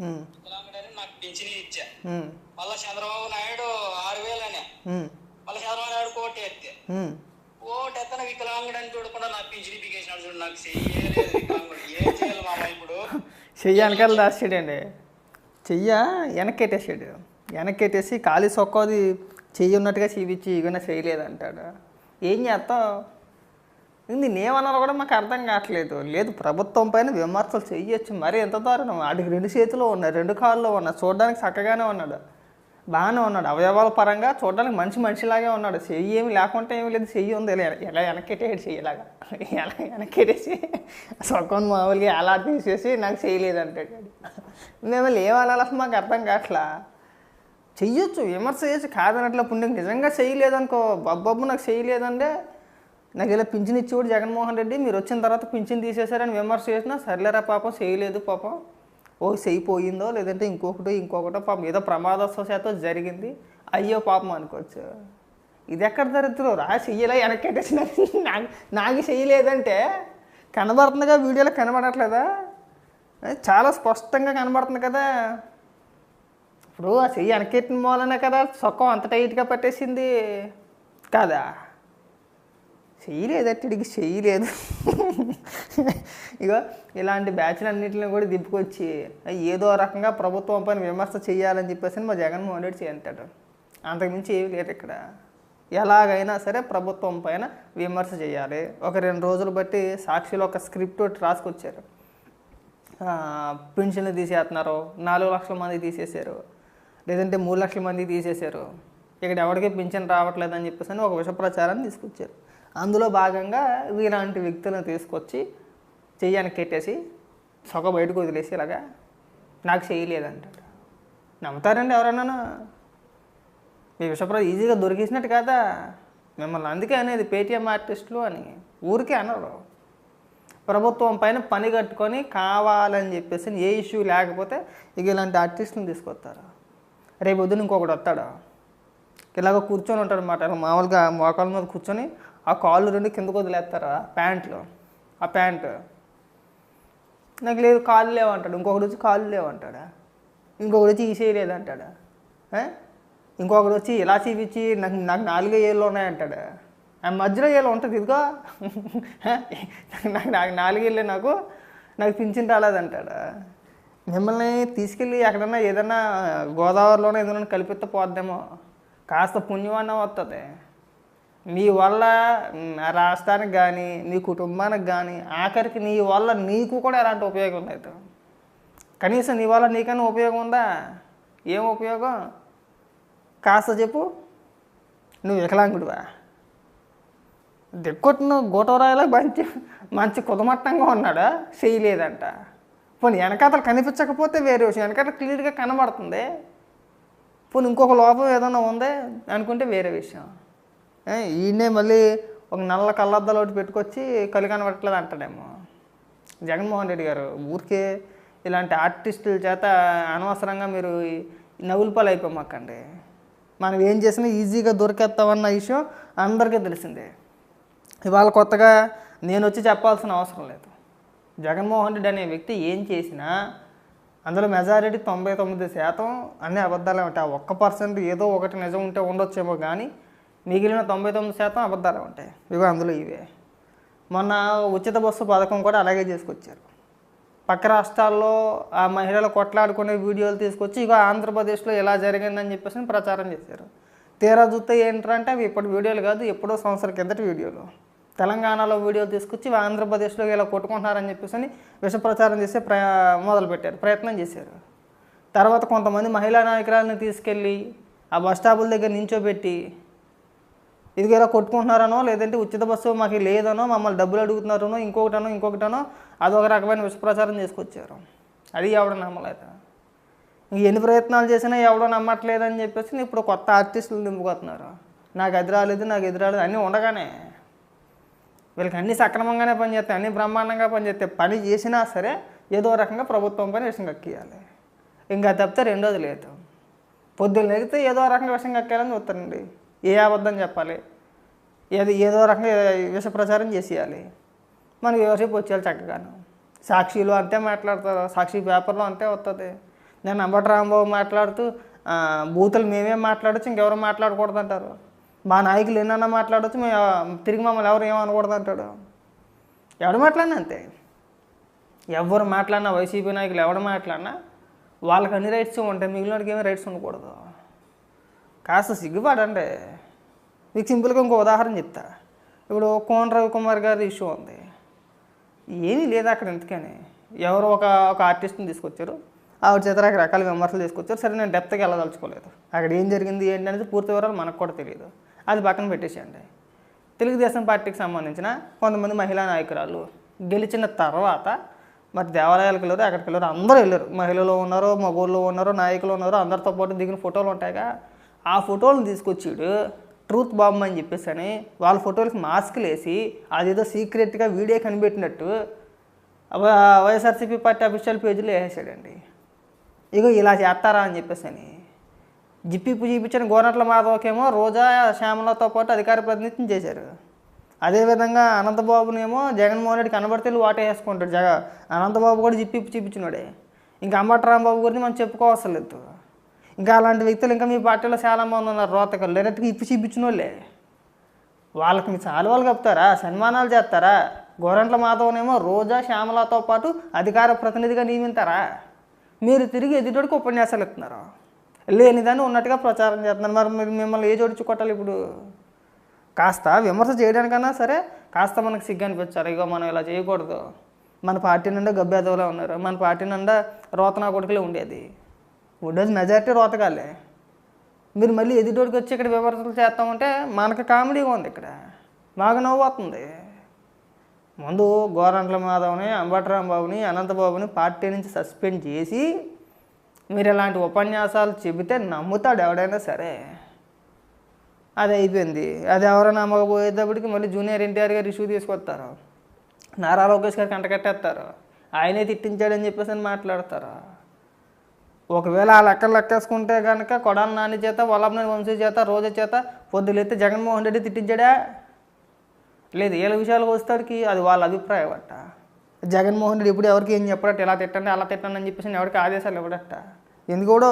నాకు పింఛని ఇచ్చా. మళ్ళా చంద్రబాబు నాయుడు ఆరు వేలనే. మళ్ళీ చంద్రబాబు నాయుడు కోటి ఎత్తే. ఓటు ఎత్తన వికలాంగుడని చూడకుండా నాకు పింఛని పీకేసినాడు చూడు నాకు చెయ్యలేదు వికలాంగుడు. ఏం చేయాలి మామ ఇప్పుడు? చెయ్యి వెనకాల దాచాడండి చెయ్య వెనక్కెట్టేసాడు వెనక్కెట్టేసి ఖాళీ సొక్కది చెయ్యి ఉన్నట్టుగా చూపించి ఇవన్నీ చేయలేదంటాడు ఏం చేస్తావు? దీన్ని ఏమన్నారో కూడా మాకు అర్థం కావట్లేదు. లేదు ప్రభుత్వం పైన విమర్శలు చేయొచ్చు మరి ఎంత దారుణం. వాడికి రెండు చేతిలో ఉన్నాయి రెండు కాళ్ళలో ఉన్నాయి చూడడానికి చక్కగానే ఉన్నాడు. బాగానే ఉన్నాడు. అవయవాల పరంగా చూడడానికి మంచి మనిషిలాగే ఉన్నాడు. చెయ్యి ఏమి లేకుంటే ఏమి లేదు. చెయ్యి ఉంది. ఎలా వెనక్కిటేడు చెయ్యలాగా ఎలా వెనక్కిటేసి సొక్కని మామూలుగా అలా తీసేసి నాకు చేయలేదు అంటాడు మేము ఏమనాలి అసలు మాకు అర్థం కావట్లా? చెయ్యొచ్చు విమర్శ చేసి కాదనట్ల పుణ్యం. నిజంగా చేయలేదనుకో బబ్బబ్బు నాకు చేయలేదంటే నాకు ఇలా పింఛన్ ఇచ్చి జగన్మోహన్ రెడ్డి మీరు వచ్చిన తర్వాత పింఛన్ తీసేశారని విమర్శ చేసినా సర్లేరా పాపం చేయలేదు పాపం. ఓ చెయ్యి పోయిందో లేదంటే ఇంకొకటి ఇంకొకటో పాపం. ఏదో ప్రమాదవశాత్తు జరిగింది. అయ్యో పాపం అనుకోవచ్చు. ఇది ఎక్కడ దరిద్రం? రా చెయ్యలే వెనక్కెట్టేసి నాకు నాకు- చెయ్యలేదంటే కనబడుతుందిగా వీడియోలో కనబడట్లేదా? చాలా స్పష్టంగా కనబడుతుంది కదా. ఇప్పుడు ఆ చెయ్యి వెనకెట్టిన మూలనే కదా సొక్కం అంత టైట్గా పట్టేసింది. కాదా? చెయ్యలేదు చేయలేదు. చెయ్యలేదు ఇగో ఇలాంటి బ్యాచ్లన్నింటిని కూడా దిప్పుకొచ్చి ఏదో రకంగా ప్రభుత్వం పైన విమర్శ చేయాలని చెప్పేసి మా జగన్మోహన్ రెడ్డి చేయంటాడు అంతకుమించి ఏమి లేదు ఇక్కడ. ఎలాగైనా సరే ప్రభుత్వం పైన విమర్శ చేయాలి. ఒక రెండు రోజులు బట్టి సాక్షిలో ఒక స్క్రిప్ట్ ఒకటి రాసుకొచ్చారు. పెన్షన్లు తీసేస్తున్నారు నాలుగు లక్షల మంది తీసేశారు లేదంటే మూడు లక్షల మంది తీసేశారు. ఇక్కడ ఎవరికి పింఛన్ రావట్లేదని చెప్పేసి అని ఒక విష ప్రచారాన్ని తీసుకొచ్చారు. అందులో భాగంగా ఇలాంటి వ్యక్తులను తీసుకొచ్చి చెయ్యానికి కెట్టేసి సొగ బయటకు వదిలేసి ఇలాగా నాకు చేయలేదంటాడు. నమ్ముతారండి ఎవరన్నా మీ విషప్ర ఈజీగా దొరికేసినట్టు కదా? మిమ్మల్ని అందుకే అనేది పేటీఎం ఆర్టిస్టులు అని ఊరికే అనరు. ప్రభుత్వం పైన పని కట్టుకొని కావాలని చెప్పేసి ఏ ఇష్యూ లేకపోతే ఇక ఇలాంటి ఆర్టిస్టులను తీసుకొస్తారు. రేపు పొద్దున ఇంకొకటి వస్తాడు. ఇలాగ కూర్చొని ఉంటాడు అనమాట మామూలుగా మోకాళ్ళ మీద కూర్చొని ఆ కాళ్ళు రెండు కిందకు వదిలేస్తారు? ఆ ఆ ప్యాంటు. నాకు లేదు కాళ్ళు లేవంటాడు. ఇంకొకటి వచ్చి కాళ్ళు లేవంటాడా? ఇంకొకటి వచ్చి ఈసేయలేదంటాడా? ఇంకొకటి వచ్చి ఇలా చూపించి నాకు నాకు నాలుగే ఏళ్ళు ఉన్నాయంటాడు? ఆ మధ్యలో ఏళ్ళు ఉంటుంది ఇదిగో. నాకు నాకు నాలుగేళ్ళే నాకు. నాకు పింఛన్ రాలేదంటాడు? మిమ్మల్ని తీసుకెళ్ళి ఎక్కడన్నా ఏదన్నా గోదావరిలోనే ఏదైనా కల్పిస్తే పోద్దేమో. కాస్త పుణ్యమన్నా వస్తుంది నీ వల్ల రాష్ట్రానికి కానీ నీ కుటుంబానికి కానీ ఆఖరికి నీ వల్ల నీకు కూడా ఎలాంటి ఉపయోగం లేదు. కనీసం నీ వల్ల నీకన్నా ఉపయోగం ఉందా? ఏం ఉపయోగం? కాస్త చెప్పు. నువ్వు వికలాంగుడివా? దిక్కొట్టిన గోటవరాయలా మంచి మంచి కుదమట్టంగా ఉన్నాడా? చేయలేదంట. పోనీ వెనకాతలు కనిపించకపోతే వేరే విషయం. వెనకాతలు క్లియర్గా కనబడుతుంది. పోనీ ఇంకొక లోపం ఏదైనా ఉంది అనుకుంటే వేరే విషయం. ఈయనే మళ్ళీ ఒక నల్ల కళ్ళద్దాలు ఒకటి పెట్టుకొచ్చి కలి కనబడట్లేదు అంటాడేమో. జగన్మోహన్ రెడ్డి గారు ఊరికే ఇలాంటి ఆర్టిస్టుల చేత అనవసరంగా మీరు ఈ నవ్వుల పాలు అయిపోమాకండి మనం ఏం చేసినా ఈజీగా దొరికేస్తామన్న విషయం అందరికీ తెలిసిందే. ఇవాళ కొత్తగా నేను వచ్చి చెప్పాల్సిన అవసరం లేదు. జగన్మోహన్ రెడ్డి అనే వ్యక్తి ఏం చేసినా అందులో మెజారిటీ తొంభై తొమ్మిది శాతం అన్ని అబద్ధాలే ఉంటాయి. ఆ ఒక్క పర్సెంట్ ఏదో ఒకటి నిజం ఉంటే ఉండొచ్చేమో కానీ మిగిలిన తొంభై తొమ్మిది శాతం అబద్ధాలే ఉంటాయి. ఇవో అందులో ఇవే. మొన్న ఉచిత బస్సు పథకం కూడా అలాగే చేసుకొచ్చారు. పక్క రాష్ట్రాల్లో ఆ మహిళలు కొట్లాడుకునే వీడియోలు తీసుకొచ్చి ఇక ఆంధ్రప్రదేశ్లో ఇలా జరిగిందని చెప్పేసి ప్రచారం చేశారు. తీరా చూస్తే ఏంటంటే అవి ఇప్పటి వీడియోలు కాదు ఎప్పుడో సంవత్సరం కిందటి వీడియోలు. తెలంగాణలో వీడియోలు తీసుకొచ్చి ఇవి ఆంధ్రప్రదేశ్లో ఇలా కొట్టుకుంటున్నారని చెప్పేసి అని విష ప్రచారం చేసే ప్ర మొదలుపెట్టారు ప్రయత్నం చేశారు. తర్వాత కొంతమంది మహిళా నాయకురాలను తీసుకెళ్ళి ఆ బస్ స్టాపుల దగ్గర నించోబెట్టి ఇదిగో కొట్టుకుంటున్నారనో లేదంటే ఉచిత బస్సు మాకు లేదనో మమ్మల్ని డబ్బులు అడుగుతున్నారనో ఇంకొకటనో ఇంకొకటనో అదొక రకమైన విషప్రచారం చేసుకొచ్చారు. అది ఎవడో నమ్మలేదు? ఎన్ని ప్రయత్నాలు చేసినా ఎవడో నమ్మట్లేదని చెప్పేసి ఇప్పుడు కొత్త ఆర్టిస్టులు నింపుకొస్తున్నారు నాకు అది రాలేదు నాకు ఎదురాలేదు రాలేదు అన్నీ ఉండగానే వీళ్ళకి అన్నీ సక్రమంగానే పనిచేస్తాయి అన్నీ బ్రహ్మాండంగా పనిచేస్తాయి. పని చేసినా సరే ఏదో రకంగా ప్రభుత్వం పైన విషయం కక్కియాలి. ఇంకా తప్పితే రెండోది లేదు. పొద్దున్న ఎగితే ఏదో రకంగా విషయం కక్కాలని చూస్తారండి. ఏ అబద్ధం చెప్పాలి? ఏది ఏదో రకంగా విష ప్రచారం చేసేయాలి. మనకి ఎవరిసేపు వచ్చేయాలి చక్కగాను. సాక్షిలో అంతే మాట్లాడతారు. సాక్షి పేపర్లో అంతే వస్తుంది నేను అంబటి రాంబాబు మాట్లాడుతూ బూతులు మేమే మాట్లాడచ్చు ఇంకెవరు మాట్లాడకూడదు అంటారు మా నాయకులు ఎన్నన్నా మాట్లాడచ్చు మేము తిరిగి మమ్మల్ని ఎవరు ఏమనకూడదు అంటాడు ఎవడు మాట్లాడినా అంతే. ఎవరు మాట్లాడినా వైసీపీ నాయకులు ఎవడు మాట్లాడినా వాళ్ళకి అన్ని రైట్స్ ఉంటాయి మిగిలినకి ఏమీ రైట్స్ ఉండకూడదు. కాస్త సిగ్గుపడండి. మీకు సింపుల్గా ఇంకో ఉదాహరణ చెప్తా. ఇప్పుడు కోన రవికుమార్ గారి ఇష్యూ ఉంది. ఏమీ లేదు అక్కడ ఎందుకని ఎవరు ఒక ఒక ఆర్టిస్ట్ని తీసుకొచ్చారు. ఆవిడ చేత రకరకాల విమర్శలు తీసుకొచ్చారు. సరే నేను డెప్త్కి వెళ్ళదలుచుకోలేదు. అక్కడ ఏం జరిగింది ఏంటి అనేది పూర్తి వివరాలు మనకు కూడా తెలియదు. అది పక్కన పెట్టేసేయండి. తెలుగుదేశం పార్టీకి సంబంధించిన కొంతమంది మహిళా నాయకురాలు గెలిచిన తర్వాత మరి దేవాలయాలకు వెళ్ళారు అక్కడికి వెళ్ళారు. అందరూ వెళ్ళారు. మహిళలు ఉన్నారు మగోళ్ళు ఉన్నారు నాయకులు ఉన్నారు అందరితో పాటు దిగిన ఫోటోలు ఉంటాయిగా. ఆ ఫోటోలను తీసుకొచ్చాడు ట్రూత్ బాంబ్ అని చెప్పేసి అని వాళ్ళ ఫోటోలకి మాస్క్లు వేసి అదేదో సీక్రెట్గా వీడియో కనిపెట్టినట్టు వైఎస్ఆర్సీపీ పార్టీ అఫీషియల్ పేజీలో వేసేసాడండి. ఇగో ఇలా చేస్తారా అని చెప్పేసి అని జిప్పి చూపించిన గోనట్ల మాధవకేమో రోజా శ్యామలతో పాటు అధికార ప్రాతినిధ్యం చేశారు. అదేవిధంగా అనంతబాబునేమో జగన్మోహన్ రెడ్డి కనబడితే వాటే వేసుకుంటాడు. జగ అనంతబాబు కూడా జిప్పి చూపించినాడే ఇంకా అంబటి రాంబాబు గురించి మనం చెప్పుకోవసలేదు ఇంకా అలాంటి వ్యక్తులు ఇంకా మీ పార్టీలో చాలా మంది ఉన్నారు రోతకలు. డైరెక్ట్గా ఇప్పు చూపించిన వాళ్ళే వాళ్ళకి మీ చాలువాలు కప్పుతారా? సన్మానాలు చేస్తారా? గోరంట్ల మాధవనేమో రోజా శ్యామలతో పాటు అధికార ప్రతినిధిగా నియమిస్తారా మీరు తిరిగి ఎదుటోడికి ఉపన్యాసాలు ఇస్తున్నారు. లేనిదాన్ని ఉన్నట్టుగా ప్రచారం చేస్తున్నారు. మరి మీరు మిమ్మల్ని ఏ జోడించి కొట్టాలి ఇప్పుడు? కాస్త విమర్శ చేయడానికన్నా సరే కాస్త మనకు సిగ్గు అనిపించారు ఇగో మనం ఇలా చేయకూడదు. మన పార్టీ నిండా గబ్బేదవులే ఉన్నారు. మన పార్టీ నిండా రోతనా కొడుకులే ఉండేది. ఉండేది మెజారిటీ రోతగాలే మీరు మళ్ళీ ఎదుటోడికి వచ్చి ఇక్కడ విమర్శలు చేస్తామంటే మనకు కామెడీగా ఉంది ఇక్కడ. బాగా నవ్వు ముందు గోరంట్ల మాధవ్ని అంబటరాంబాబుని అనంతబాబుని పార్టీ నుంచి సస్పెండ్ చేసి మీరు ఇలాంటి ఉపన్యాసాలు చెబితే నమ్ముతాడు ఎవడైనా సరే. అది అయిపోయింది. అది ఎవరైనా నమ్మకపోయేటప్పటికి మళ్ళీ జూనియర్ ఎన్టీఆర్ గారు ఇష్యూ తీసుకొస్తారు. నారా లోకేష్ గారికి అంటకట్టేస్తారు ఆయనే తిట్టించాడని చెప్పేసి అని మాట్లాడతారు. ఒకవేళ ఆ లెక్కలు లెక్కేసుకుంటే కనుక కొడాల నాని చేత వల్లభనేని వంశీ చేత రోజా చేత పొద్దులైతే జగన్మోహన్ రెడ్డి తిట్టించాడా? లేదు వీళ్ళ విషయాలకు వస్తాడికి అది వాళ్ళ అభిప్రాయం అట్ట జగన్మోహన్ రెడ్డి ఇప్పుడు ఎవరికి ఏం చెప్పడట ఇలా తిట్టండి అలా తిట్టండి అని చెప్పేసి ఎవరికి ఆదేశాలు ఇవ్వడట. ఎందుకు కూడా?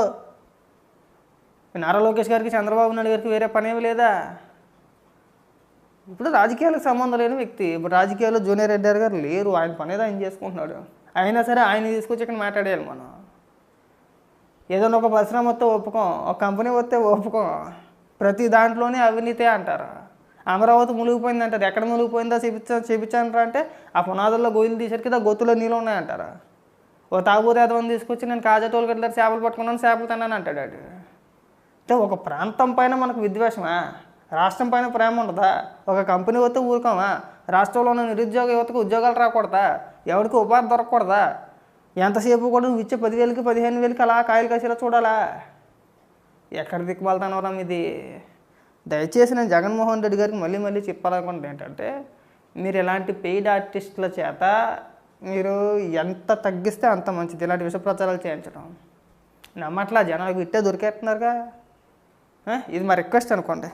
నారా లోకేష్ గారికి చంద్రబాబు నాయుడు గారికి వేరే పనేవి లేదా? ఇప్పుడు రాజకీయాలకు సంబంధం లేని వ్యక్తి. ఇప్పుడు రాజకీయాల్లో జూనియర్ ఎన్టీఆర్ గారు లేరు ఆయన పనేది ఆయన చేసుకుంటున్నాడు. అయినా సరే ఆయన తీసుకొచ్చి ఇక్కడ మాట్లాడేయాలి మనం. ఏదైనా ఒక పరిశ్రమ వస్తే ఒప్పుకోం ఒక కంపెనీ వస్తే ఒప్పుకోం. ప్రతి దాంట్లోనే అవినీతే అంటారు. అమరావతి మునిగిపోయింది అంటారు ఎక్కడ మునిగిపోయిందో చూపించా చూపించారంటారా అంటే ఆ పునాదుల్లో గోయిలు తీసేటికి గొత్తులో నీళ్ళు ఉన్నాయంటారా. ఓ తాగుబోతే అదవని తీసుకొచ్చి నేను కాజటోలు కట్టారు చేపలు పట్టుకున్నాను చేపలు తిన్నాను అంటాడు వాడు. అంటే ఒక ప్రాంతం పైన మనకు విద్వేషమా? రాష్ట్రం పైన ప్రేమ ఉండదా? ఒక కంపెనీ వస్తే ఊరుకోమా? రాష్ట్రంలో ఉన్న నిరుద్యోగ యువతకు ఉద్యోగాలు రాకూడదా? ఎవరికి ఉపాధి దొరకకూడదా? ఎంతసేపు కూడా నువ్వు ఇచ్చే పదివేలకి పదిహేను వేలకి అలా కాయలు కాసేలా చూడాలా? ఎక్కడ దిక్కుబాలతానవరం ఇది? దయచేసి నేను జగన్మోహన్ రెడ్డి గారికి మళ్ళీ మళ్ళీ చెప్పాలనుకుంటే ఏంటంటే మీరు ఇలాంటి పెయిడ్ ఆర్టిస్టుల చేత మీరు ఎంత తగ్గిస్తే అంత మంచిది. ఇలాంటి విష ప్రచారాలు చేయించడం. నమ్మట్లా జనాలకు ఇట్టే దొరికేస్తున్నారుగా. ఇది మా రిక్వెస్ట్ అనుకోండి.